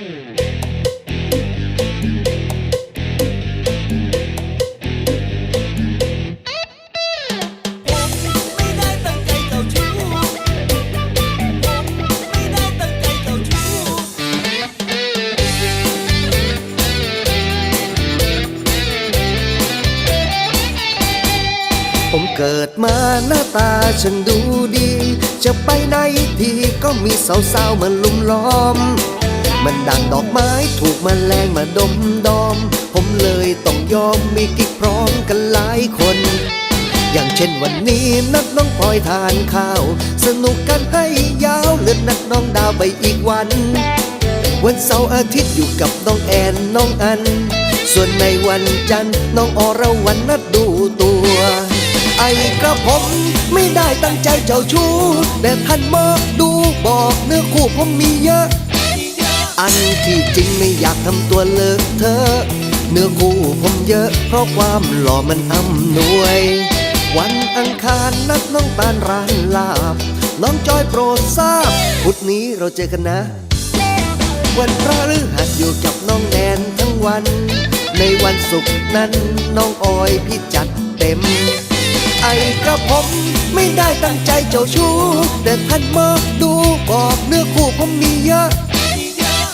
ผมเกิดมาหน้าตาช่างดูดี จะไปไหนทีก็มีสาวๆมาลุมล้อม มันดังดอกไม้ถูกมแมลงมาดมดอม ผมเลยต้องยอมมีกิ๊กพร้อมกันหลายคน อย่างเช่นวันนี้นัดน้องพลอยทานข้าว สนุกกันให้ยาวเลื่อนนัดน้องดาวไปอีกวัน วันเสาร์อาทิตย์อยู่กับน้องแอนน้องอัน ส่วนในวันจันทร์น้องอรวรรณนัดดูตัวไอ้กระผมไม่ได้ตั้งใจเจ้าชู้แต่ท่านมาดูบอกเนื้อคู่ผมมีเยอะ อันที่จริงไม่อยากทำตัวเลิกเธอ เนื้อคู่ผมเยอะ เพราะความหล่อมันอำนวย วันอังคารนัดน้องปานร้านลาบ น้องจอยโปรดทราบ พุธนี้เราเจอกันนะ วันพระฤหัสอยู่กับน้องแนนทั้งวัน ในวันศุกร์นั้นน้องออยพี่จัดเต็ม ไอ้กระผมไม่ได้ตั้งใจเจ้าชู้แต่ท่านมาดูบอกเนื้อคู่ผมมีเยอะ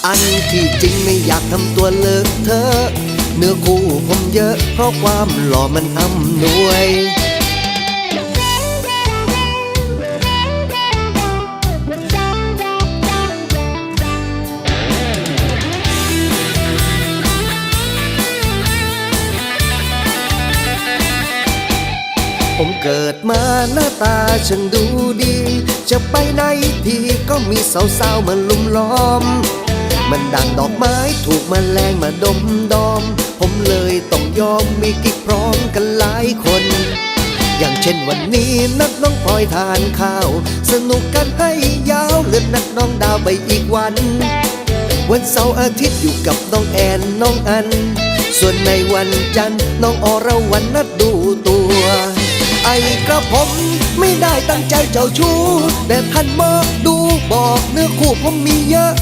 อันที่จริงไม่อยากทำตัวเลิกเธอ เนื้อคู่ผมเยอะ เพราะความหล่อมันอำนวยผมเกิดมาหน้าตาช่างดูดี จะไปไหนทีก็มีสาวๆมาลุมล้อม มันดังดอกไม้ถูกมแมลงมาดมดอม ผมเลยต้องยอมมีกิ๊กพร้อมกันหลายคน อย่างเช่นวันนี้นัดน้องพลอยทานข้าว สนุกกันให้ยาวเลื่อนนัดน้องดาวไปอีกวัน วันเสาร์อาทิตย์อยู่กับน้องแอนน้องอัน ส่วนในวันจันทร์น้องอรวรรณนัดดูตัวไอ้กระผมไม่ได้ตั้งใจเจ้าชู้แต่ท่านมาดูบอกเนื้อคู่ผมมีเยอะ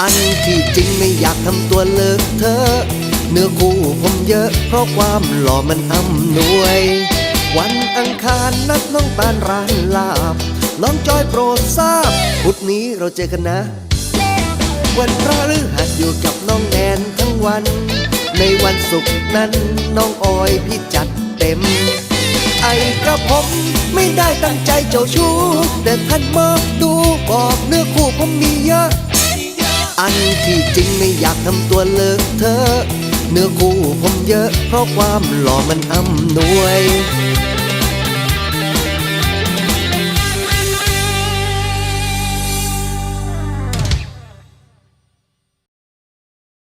อันที่จริงไม่อยากทำตัวเลิกเธอ เนื้อคู่ผมเยอะเพราะความหล่อมันอำนวย วันอังคารนัดน้องปานร้านลาบ น้องจอยโปรดทราบ พุธนี้เราเจอกันนะ วันพระฤหัสอยู่กับน้องแนนทั้งวัน ในวันศุกร์นั้นน้องออยพี่จัดเต็ม ไอ้กระผมไม่ได้ตั้งใจเจ้าชู้แต่ท่านมาดูบอกเนื้อคู่ผมมีเยอะ อันที่จริงไม่อยากทำตัวเลิกเธอ เนื้อคู่ผมเยอะเพราะความหล่อมันอำนวย